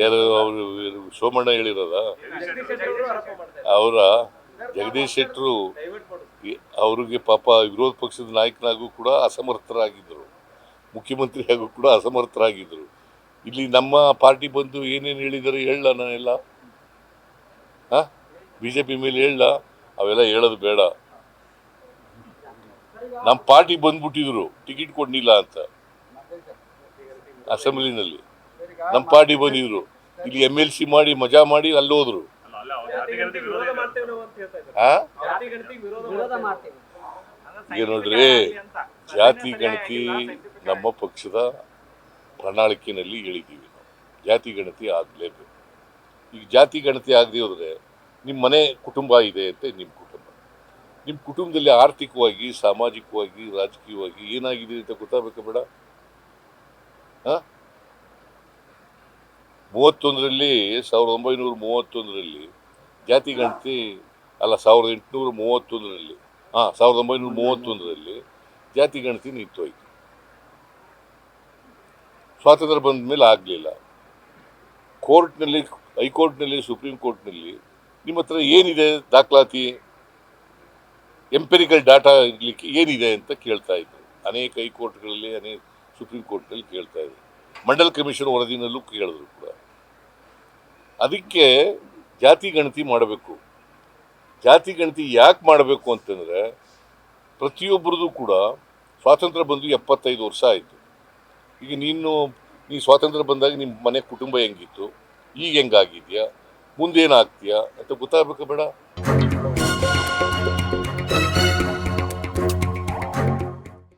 ಯಾರು ಅವರು ಸೋಮಣ್ಣ ಹೇಳಿರೋದ? ಅವರ ಜಗದೀಶ್ ಶೆಟ್ಟರು ಅವರಿಗೆ ಪಾಪ ವಿರೋಧ ಪಕ್ಷದ ನಾಯಕನಾಗೂ ಕೂಡ ಅಸಮರ್ಥರಾಗಿದ್ದರು. ಮುಖ್ಯಮಂತ್ರಿಯಾಗೂ ಕೂಡ ಅಸಮರ್ಥರಾಗಿದ್ದರು. ಇಲ್ಲಿ ನಮ್ಮ ಪಾರ್ಟಿ ಬಂದು ಏನೇನು ಹೇಳಿದ್ದಾರೆ ಹೇಳಲ್ಲ ನಾನೆಲ್ಲ? ಹಾಂ? ಬಿ ಜೆ ಪಿ ಮೇಲೆ ಹೇಳಲ್ಲ ಅವೆಲ್ಲ ಹೇಳೋದು ಬೇಡ. ನಮ್ಮ ಪಾರ್ಟಿ ಬಂದ್ಬಿಟ್ಟಿದ್ರು. ಟಿಕೆಟ್ ಕೊಡಲಿಲ್ಲ ಅಂತ. ಅಸೆಂಬ್ಲಿನಲ್ಲಿ. ನಮ್ಮ ಪಾರ್ಟಿ ಬಂದಿದ್ರು. ಇಲ್ಲಿ ಎಂ ಎಲ್ ಸಿ ಮಾಡಿ, ಮಜಾ ಮಾಡಿ ಅಲ್ಲಿ ಹೋದ್ರು ಈಗ ನೋಡ್ರಿ, ಜಾತಿ, ಗಣತಿ ನಮ್ಮ ಪಕ್ಷದ ಪ್ರಣಾಳಿಕೆಯಲ್ಲಿ ಹೇಳಿದ್ದೀವಿ ಜಾತಿ, ಗಣತಿ ಆಗಲೇಬೇಕು. ಈಗ ಜಾತಿ, ಗಣತಿ ಆಗದೆ ಹೋದ್ರೆ ನಿಮ್ಮ ಮನೆ ಕುಟುಂಬ ಇದೆ ಅಂತ ನಿಮ್ಮ ಕುಟುಂಬ. ನಿಮ್ಮ ಕುಟುಂಬದಲ್ಲಿ ಆರ್ಥಿಕವಾಗಿ, ಸಾಮಾಜಿಕವಾಗಿ, ರಾಜಕೀಯವಾಗಿ ಏನಾಗಿದೆ ಅಂತ ಗೊತ್ತಾಗಬೇಕು ಬೇಡ? ಮೂವತ್ತೊಂದರಲ್ಲಿ, ಸಾವಿರದ ಒಂಬೈನೂರ ಮೂವತ್ತೊಂದರಲ್ಲಿ ಜಾತಿ ಗಣತಿ ಅಲ್ಲ, ಸಾವಿರದ ಎಂಟುನೂರ ಮೂವತ್ತೊಂದರಲ್ಲಿ. ಹಾಂ, ಸಾವಿರದ ಒಂಬೈನೂರ ಮೂವತ್ತೊಂದರಲ್ಲಿ ಜಾತಿ ಗಣತಿ ನಿಂತೋಯ್ತು. ಸ್ವಾತಂತ್ರ್ಯ ಬಂದ ಮೇಲೆ ಆಗಲಿಲ್ಲ. ಕೋರ್ಟ್ನಲ್ಲಿ, ಹೈಕೋರ್ಟ್ನಲ್ಲಿ, ಸುಪ್ರೀಂ ಕೋರ್ಟ್ನಲ್ಲಿ ನಿಮ್ಮ ಹತ್ರ ಏನಿದೆ ದಾಖಲಾತಿ? ಎಂಪೆರಿಕಲ್ ಡಾಟಾ ಇರಲಿಕ್ಕೆ ಏನಿದೆ ಅಂತ ಕೇಳ್ತಾ ಇದ್ರು. ಅನೇಕ ಹೈಕೋರ್ಟ್ಗಳಲ್ಲಿ ಅನೇಕ ಸುಪ್ರೀಂ ಕೋರ್ಟ್ನಲ್ಲಿ ಕೇಳ್ತಾ ಇದೆ ಮಂಡಲ್ ಕಮಿಷನ್ ವರದಿನಲ್ಲೂ ಕೇಳಿದ್ರು ಕೂಡ. ಅದಕ್ಕೆ ಜಾತಿ ಗಣತಿ ಮಾಡಬೇಕು. ಜಾತಿ ಗಣತಿ ಯಾಕೆ ಮಾಡಬೇಕು ಅಂತಂದರೆ ಪ್ರತಿಯೊಬ್ಬರದು ಕೂಡ ಸ್ವಾತಂತ್ರ್ಯ ಬಂದು ಎಪ್ಪತ್ತೈದು ವರ್ಷ ಆಯಿತು. ಈಗ ನೀನು, ನೀ ಸ್ವಾತಂತ್ರ್ಯ ಬಂದಾಗ ನಿಮ್ಮ ಮನೆ ಕುಟುಂಬ ಹೆಂಗಿತ್ತು? ಈಗ ಹೆಂಗಾಗಿದೆಯಾ? ಮುಂದೇನಾಗ್ತೀಯಾ? ಅಂತ ಗೊತ್ತಾಗಬೇಕು ಬೇಡ?